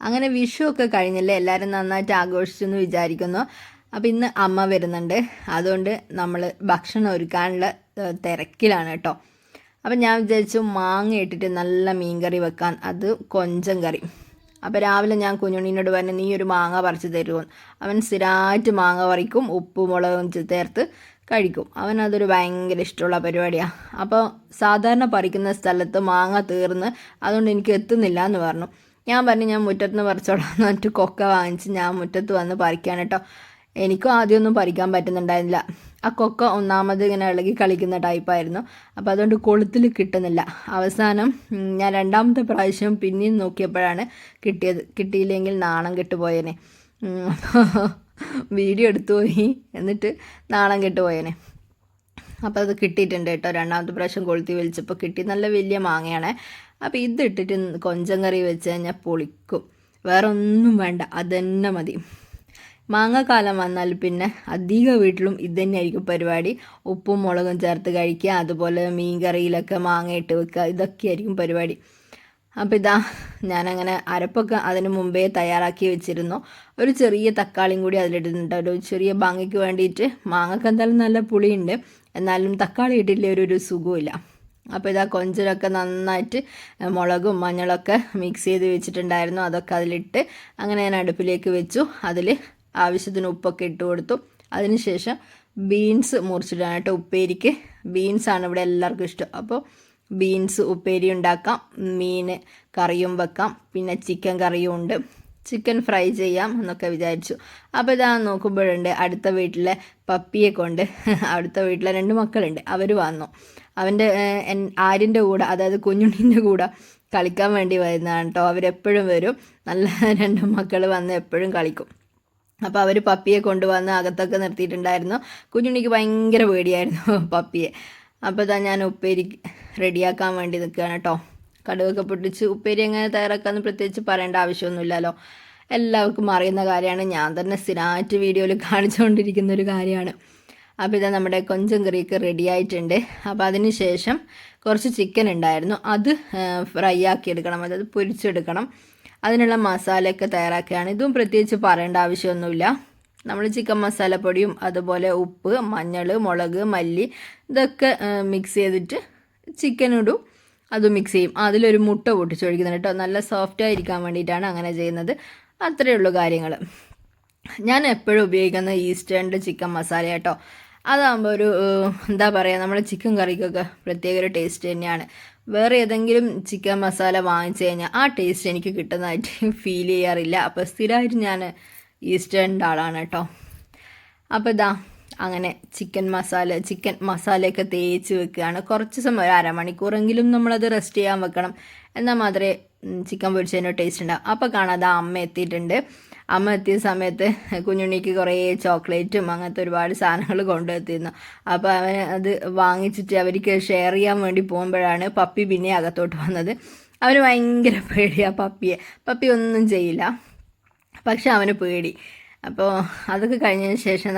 അങ്ങനെ വിഷു ഒക്കെ കഴിഞ്ഞല്ലേ? എല്ലാവരും നന്നായിട്ട് ആഘോഷിച്ചു എന്ന് വിചാരിക്കുന്നു. അപ്പോൾ ഇന്ന് അമ്മ വരുന്നുണ്ട്. അതുകൊണ്ട് നമ്മൾ ഭക്ഷണം ഒരുക്കാനുള്ള തിരക്കിലാണ് കേട്ടോ. അപ്പം ഞാൻ വിചാരിച്ചു മാങ്ങ ഇട്ടിട്ട് നല്ല മീൻകറി വെക്കാൻ. അത് കൊഞ്ചം കറി. അപ്പോൾ രാവിലെ ഞാൻ കുഞ്ഞുണ്ണീനോട് പറഞ്ഞു നീ ഒരു മാങ്ങ പറിച്ച് തരുമോ അവൻ സ്ഥിരമായിട്ട് മാങ്ങ പറിക്കും ഉപ്പും മുളകും ചേർത്ത് കഴിക്കും. അവൻ അതൊരു ഭയങ്കര ഇഷ്ടമുള്ള പരിപാടിയാണ് അപ്പോൾ സാധാരണ പറിക്കുന്ന സ്ഥലത്ത് മാങ്ങ തീർന്ന് അതുകൊണ്ട് എനിക്ക് എത്തുന്നില്ല എന്ന് പറഞ്ഞു. ഞാൻ പറഞ്ഞു ഞാൻ മുറ്റത്ത് നിന്ന് പറിച്ചോളാം. എന്ന് പറഞ്ഞിട്ട് കൊക്ക വാങ്ങിച്ച് ഞാൻ മുറ്റത്ത് വന്ന് പറിക്കാൻ കേട്ടോ എനിക്കും ആദ്യമൊന്നും പറിക്കാൻ പറ്റുന്നുണ്ടായിരുന്നില്ല. ആ കൊക്ക ഒന്നാമത് ഇങ്ങനെ ഇളകി കളിക്കുന്ന ടൈപ്പായിരുന്നു അപ്പോൾ അതുകൊണ്ട് കൊളുത്തിൽ കിട്ടുന്നില്ല. അവസാനം ഞാൻ രണ്ടാമത്തെ പ്രാവശ്യം പിന്നെയും നോക്കിയപ്പോഴാണ് കിട്ടിയത് കിട്ടിയില്ലെങ്കിൽ നാണം കെട്ടുപോയേനെ. വീഡിയോ എടുത്തു പോയി. എന്നിട്ട് നാണം കെട്ടുപോയേനെ. അപ്പോൾ അത് കിട്ടിയിട്ടുണ്ട് കേട്ടോ. രണ്ടാമത്തെ പ്രാവശ്യം കൊളുത്തി വലിച്ചപ്പോൾ കിട്ടി. നല്ല വലിയ മാങ്ങയാണ്. അപ്പോൾ ഇതിട്ടിട്ട് കൊഞ്ചം കറി വെച്ച് കഴിഞ്ഞാൽ പൊളിക്കും. വേറെ ഒന്നും വേണ്ട. അത് തന്നെ മതി. മാങ്ങാക്കാലം വന്നാൽ പിന്നെ അധിക വീട്ടിലും ഇത് തന്നെയായിരിക്കും പരിപാടി. ഉപ്പും മുളകും ചേർത്ത് കഴിക്കുക. അതുപോലെ മീൻ കറിയിലൊക്കെ മാങ്ങ ഇട്ട് വെക്കുക. ഇതൊക്കെയായിരിക്കും പരിപാടി. അപ്പോൾ ഇതാ ഞാനങ്ങനെ അരപ്പൊക്കെ അതിന് മുമ്പേ തയ്യാറാക്കി വെച്ചിരുന്നു. ഒരു ചെറിയ തക്കാളിയും കൂടി അതിലിട്ടിട്ടുണ്ട്. ഒരു ചെറിയ ഭംഗിക്ക് വേണ്ടിയിട്ട് മാങ്ങക്ക് എന്തായാലും നല്ല പുളിയുണ്ട്. എന്നാലും തക്കാളി ഇട്ടില്ലേ ഒരു ഒരു സുഖമില്ല അപ്പോൾ ഇതാ കൊഞ്ചലൊക്കെ നന്നായിട്ട് മുളകും മഞ്ഞളൊക്കെ മിക്സ് ചെയ്ത് വെച്ചിട്ടുണ്ടായിരുന്നു. അതൊക്കെ അതിലിട്ട് അങ്ങനെ ഞാൻ അടുപ്പിലേക്ക് വെച്ചു. അതിൽ ആവശ്യത്തിന് ഉപ്പൊക്കെ ഇട്ട് കൊടുത്തു. അതിനുശേഷം ബീൻസ് മുറിച്ചിടാനായിട്ട് ഉപ്പേരിക്ക് ബീൻസാണ് ഇവിടെ എല്ലാവർക്കും ഇഷ്ടം. അപ്പോൾ ബീൻസ് ഉപ്പേരി ഉണ്ടാക്കാം മീൻ കറിയും വെക്കാം പിന്നെ ചിക്കൻ കറിയും ഉണ്ട്. ചിക്കൻ ഫ്രൈ ചെയ്യാം എന്നൊക്കെ വിചാരിച്ചു. അപ്പോൾ ഇതാ നോക്കുമ്പോഴുണ്ട് അടുത്ത വീട്ടിലെ പപ്പിയെ കൊണ്ട് അടുത്ത വീട്ടിലെ രണ്ട് മക്കളുണ്ട്. അവർ വന്നു. അവന്റെ ആര്യന്റെ കൂടെ അതായത് കുഞ്ഞുണ്ണീന്റെ കൂടെ കളിക്കാൻ വേണ്ടി വരുന്നതാണ് കേട്ടോ അവരെപ്പോഴും വരും. നല്ല രണ്ട് മക്കൾ വന്ന് എപ്പോഴും കളിക്കും. അപ്പോൾ അവർ പപ്പിയെ കൊണ്ടുവന്ന് അകത്തൊക്കെ നിർത്തിയിട്ടുണ്ടായിരുന്നു. കുഞ്ഞുണ്ണിക്ക് ഭയങ്കര പേടിയായിരുന്നു പപ്പിയെ. അപ്പോൾ ഇതാ ഞാൻ ഉപ്പേരി റെഡിയാക്കാൻ വേണ്ടി നിൽക്കുകയാണ് കേട്ടോ കടുകൊക്കെ പൊട്ടിച്ച് ഉപ്പേരി എങ്ങനെ തയ്യാറാക്കാമെന്ന് പ്രത്യേകിച്ച് പറയേണ്ട ആവശ്യമൊന്നുമില്ലല്ലോ. എല്ലാവർക്കും അറിയുന്ന കാര്യമാണ്. ഞാൻ തന്നെ സ്ഥിരമായിട്ട് വീഡിയോയിൽ കാണിച്ചുകൊണ്ടിരിക്കുന്ന ഒരു കാര്യമാണ്. അപ്പോൾ ഇതാ നമ്മുടെ കൊഞ്ചം കറിയൊക്കെ റെഡി ആയിട്ടുണ്ട് അപ്പോൾ അതിന് ശേഷം കുറച്ച് ചിക്കൻ ഉണ്ടായിരുന്നു. അത് ഫ്രൈ ആക്കി എടുക്കണം അതായത് പൊരിച്ചെടുക്കണം. അതിനുള്ള മസാലയൊക്കെ തയ്യാറാക്കുകയാണ്. ഇതും പ്രത്യേകിച്ച് പറയേണ്ട ആവശ്യമൊന്നുമില്ല. നമ്മൾ ചിക്കൻ മസാലപ്പൊടിയും അതുപോലെ ഉപ്പ് മഞ്ഞൾ മുളക് മല്ലി ഇതൊക്കെ മിക്സ് ചെയ്തിട്ട് ചിക്കൻ ഇടും. അത് മിക്സ് ചെയ്യും. അതിലൊരു മുട്ട പൊട്ടിച്ചൊഴിക്കുന്നുണ്ട് കേട്ടോ നല്ല സോഫ്റ്റ് ആയിരിക്കാൻ വേണ്ടിയിട്ടാണ് അങ്ങനെ ചെയ്യുന്നത്. അത്രയേ ഉള്ളൂ കാര്യങ്ങൾ ഞാൻ എപ്പോഴും ഉപയോഗിക്കുന്ന ഈസ്റ്റേണിന്റെ ചിക്കൻ മസാല കേട്ടോ അതാകുമ്പോൾ ഒരു എന്താ പറയുക നമ്മുടെ ചിക്കൻ കറിക്കൊക്കെ പ്രത്യേക ഒരു ടേസ്റ്റ് തന്നെയാണ്. വേറെ ഏതെങ്കിലും ചിക്കൻ മസാല വാങ്ങിച്ചു കഴിഞ്ഞാൽ ആ ടേസ്റ്റ് എനിക്ക് കിട്ടുന്നതായിട്ട് ഫീൽ ചെയ്യാറില്ല. അപ്പോൾ സ്ഥിരമായിട്ട് ഞാൻ ഈസ്റ്റേണിന്റെ ആളാണ് കേട്ടോ. അപ്പോൾ ഇതാ അങ്ങനെ ചിക്കൻ മസാല ചിക്കൻ മസാലയൊക്കെ തേച്ച് വെക്കുകയാണ്. കുറച്ച് സമയം ഒരു അരമണിക്കൂറെങ്കിലും നമ്മളത് റെസ്റ്റ് ചെയ്യാൻ വെക്കണം. എന്നാൽ മാത്രമേ ചിക്കൻ പൊരിച്ചതിന്റെ ടേസ്റ്റ് ഉണ്ടാവും. അപ്പോൾ കാണാതെ അമ്മ എത്തിയിട്ടുണ്ട്. അമ്മ എത്തിയ സമയത്ത് കുഞ്ഞുണ്ണിക്ക് കുറേ ചോക്ലേറ്റും അങ്ങനത്തെ ഒരുപാട് സാധനങ്ങൾ കൊണ്ടുവത്തിയിരുന്നു അപ്പോൾ അവൻ അത് വാങ്ങിച്ചിട്ട് അവർക്ക് ഷെയർ ചെയ്യാൻ വേണ്ടി പോകുമ്പോഴാണ് പപ്പി പിന്നെ അകത്തോട്ട് വന്നത്. അവന് ഭയങ്കര പേടിയാണ് പപ്പിയെ. പപ്പി ഒന്നും ചെയ്യില്ല. പക്ഷെ അവന് പേടി. അപ്പോൾ അതൊക്കെ കഴിഞ്ഞതിന് ശേഷം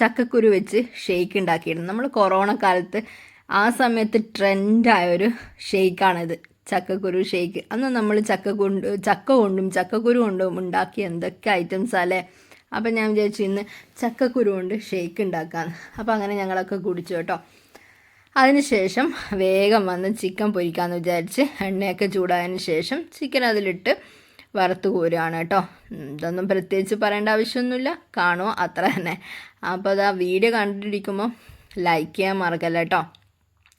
ചക്കക്കുരു വെച്ച് ഷെയ്ക്ക് ഉണ്ടാക്കിയിരുന്നു. നമ്മൾ കൊറോണ കാലത്ത് ആ സമയത്ത് ട്രെൻഡായ ഒരു ഷെയ്ക്കാണിത് ചക്കക്കുരു ഷെയ്ക്ക് അന്ന് നമ്മൾ ചക്ക കൊണ്ട് ചക്ക കൊണ്ടും ചക്കക്കുരു കൊണ്ടും ഉണ്ടാക്കിയ എന്തൊക്കെ ഐറ്റംസ് അല്ലേ? അപ്പം ഞാൻ വിചാരിച്ചു ഇന്ന് ചക്കക്കുരു കൊണ്ട് ഷെയ്ക്ക് ഉണ്ടാക്കാമെന്ന് അപ്പോൾ അങ്ങനെ ഞങ്ങളൊക്കെ കുടിച്ചു കേട്ടോ. അതിനുശേഷം വേഗം വന്ന് ചിക്കൻ പൊരിക്കാമെന്ന് വിചാരിച്ച് എണ്ണയൊക്കെ ചൂടായതിന് ശേഷം ചിക്കൻ അതിലിട്ട് വറുത്ത് കോരുകയാണ് കേട്ടോ. ഇതൊന്നും പ്രത്യേകിച്ച് പറയേണ്ട ആവശ്യമൊന്നുമില്ല. കാണുമോ അത്ര തന്നെ. അപ്പോൾ അത് ആ വീഡിയോ കണ്ടിരിക്കുമ്പോൾ ലൈക്ക് ചെയ്യാൻ മറക്കല്ല കേട്ടോ.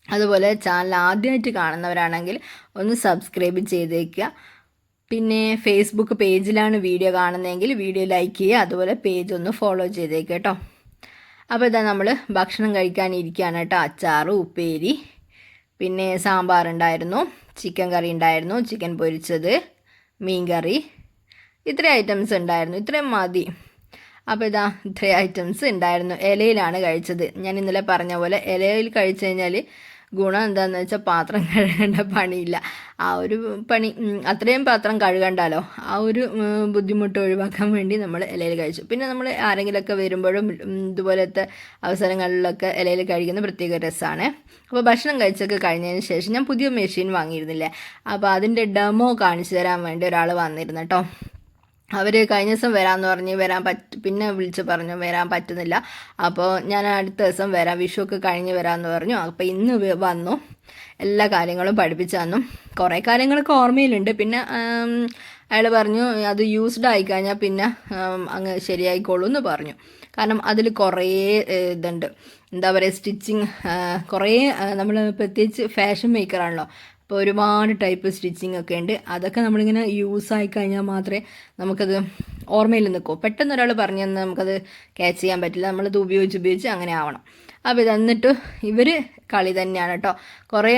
അതുപോലെ ചാനൽ ആദ്യമായിട്ട് കാണുന്നവരാണെങ്കിൽ ഒന്ന് സബ്സ്ക്രൈബ് ചെയ്തേക്കുക. പിന്നെ ഫേസ്ബുക്ക് പേജിലാണ് വീഡിയോ കാണുന്നതെങ്കിൽ വീഡിയോ ലൈക്ക് ചെയ്യുക. അതുപോലെ പേജ് ഒന്ന് ഫോളോ ചെയ്തേക്കുക കേട്ടോ. അപ്പോൾ ഇതാ നമ്മൾ ഭക്ഷണം കഴിക്കാനിരിക്കുകയാണ് കേട്ടോ. അച്ചാർ ഉപ്പേരി പിന്നെ സാമ്പാർ ഉണ്ടായിരുന്നു ചിക്കൻ കറി ഉണ്ടായിരുന്നു. ചിക്കൻ പൊരിച്ചത്. മീൻ കറി ഇത്രയും ഐറ്റംസ് ഉണ്ടായിരുന്നു. ഇത്രയും മതി. അപ്പോൾ ഇതാ ഇത്രയും ഐറ്റംസ് ഉണ്ടായിരുന്നു. ഇലയിലാണ് കഴിച്ചത്. ഞാൻ ഇന്നലെ പറഞ്ഞ പോലെ ഇലയിൽ കഴിച്ചു കഴിഞ്ഞാൽ ഗുണം എന്താണെന്ന് വെച്ചാൽ പാത്രം കഴുകേണ്ട പണിയില്ല. ആ ഒരു പണി അത്രയും പാത്രം കഴുകണ്ടാലോ? ആ ഒരു ബുദ്ധിമുട്ട് ഒഴിവാക്കാൻ വേണ്ടി നമ്മൾ ഇലയിൽ കഴിച്ചു. പിന്നെ നമ്മൾ ആരെങ്കിലുമൊക്കെ വരുമ്പോഴും ഇതുപോലത്തെ അവസരങ്ങളിലൊക്കെ ഇലയിൽ കഴിക്കുന്ന പ്രത്യേക രസമാണ് അപ്പോൾ ഭക്ഷണം കഴിച്ചൊക്കെ കഴിഞ്ഞതിന് ശേഷം ഞാൻ പുതിയ മെഷീൻ വാങ്ങിയിരുന്നില്ലേ? അപ്പോൾ അതിന്റെ ഡെമോ കാണിച്ചു തരാൻ വേണ്ടി ഒരാൾ വന്നിരുന്നു കേട്ടോ അവർ കഴിഞ്ഞ ദിവസം വരാമെന്ന് പറഞ്ഞ് വരാൻ പറ്റ പിന്നെ വിളിച്ച് പറഞ്ഞു വരാൻ പറ്റുന്നില്ല. അപ്പോൾ ഞാൻ അടുത്ത ദിവസം വരാം. വിഷുവൊക്കെ കഴിഞ്ഞ് വരാമെന്ന് പറഞ്ഞു. അപ്പോൾ ഇന്ന് വന്നു. എല്ലാ കാര്യങ്ങളും പഠിപ്പിച്ചു തന്നു. കുറേ കാര്യങ്ങളൊക്കെ ഓർമ്മയിലുണ്ട്. പിന്നെ അയാൾ പറഞ്ഞു അത് യൂസ്ഡ് ആയി കഴിഞ്ഞാൽ പിന്നെ അങ്ങ് ശരിയായിക്കോളൂ എന്ന് പറഞ്ഞു. കാരണം അതിൽ കുറേ ഇതുണ്ട്. എന്താ പറയുക സ്റ്റിച്ചിങ് കുറേ നമ്മൾ പ്രത്യേകിച്ച് ഫാഷൻ മേക്കറാണല്ലോ ഒരുപാട് ടൈപ്പ് സ്റ്റിച്ചിങ് ഒക്കെ ഉണ്ട്. അതൊക്കെ നമ്മളിങ്ങനെ യൂസ് ആയി കഴിഞ്ഞാൽ മാത്രമേ നമുക്കത് ഓർമ്മയിൽ നിൽക്കൂ. പെട്ടെന്ന് ഒരാൾ പറഞ്ഞു തന്നാൽ നമുക്കത് ക്യാച്ച് ചെയ്യാൻ പറ്റില്ല. നമ്മളത് ഉപയോഗിച്ച് ഉപയോഗിച്ച് അങ്ങനെ ആവണം. അപ്പോൾ ഇത് എന്നിട്ട് ഇവർ കളി തന്നെയാണ് കേട്ടോ കുറേ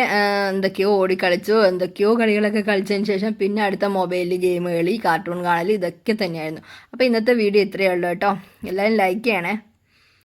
എന്തൊക്കെയോ ഓടിക്കളിച്ചു എന്തൊക്കെയോ കളികളൊക്കെ കളിച്ചതിന് ശേഷം പിന്നെ അടുത്ത മൊബൈലിൽ ഗെയിം കളി കാർട്ടൂൺ കാണൽ ഇതൊക്കെ തന്നെയായിരുന്നു. അപ്പോൾ ഇന്നത്തെ വീഡിയോ ഇത്രയേ ഉള്ളൂ കേട്ടോ എല്ലാവരും ലൈക്ക് ചെയ്യണേ.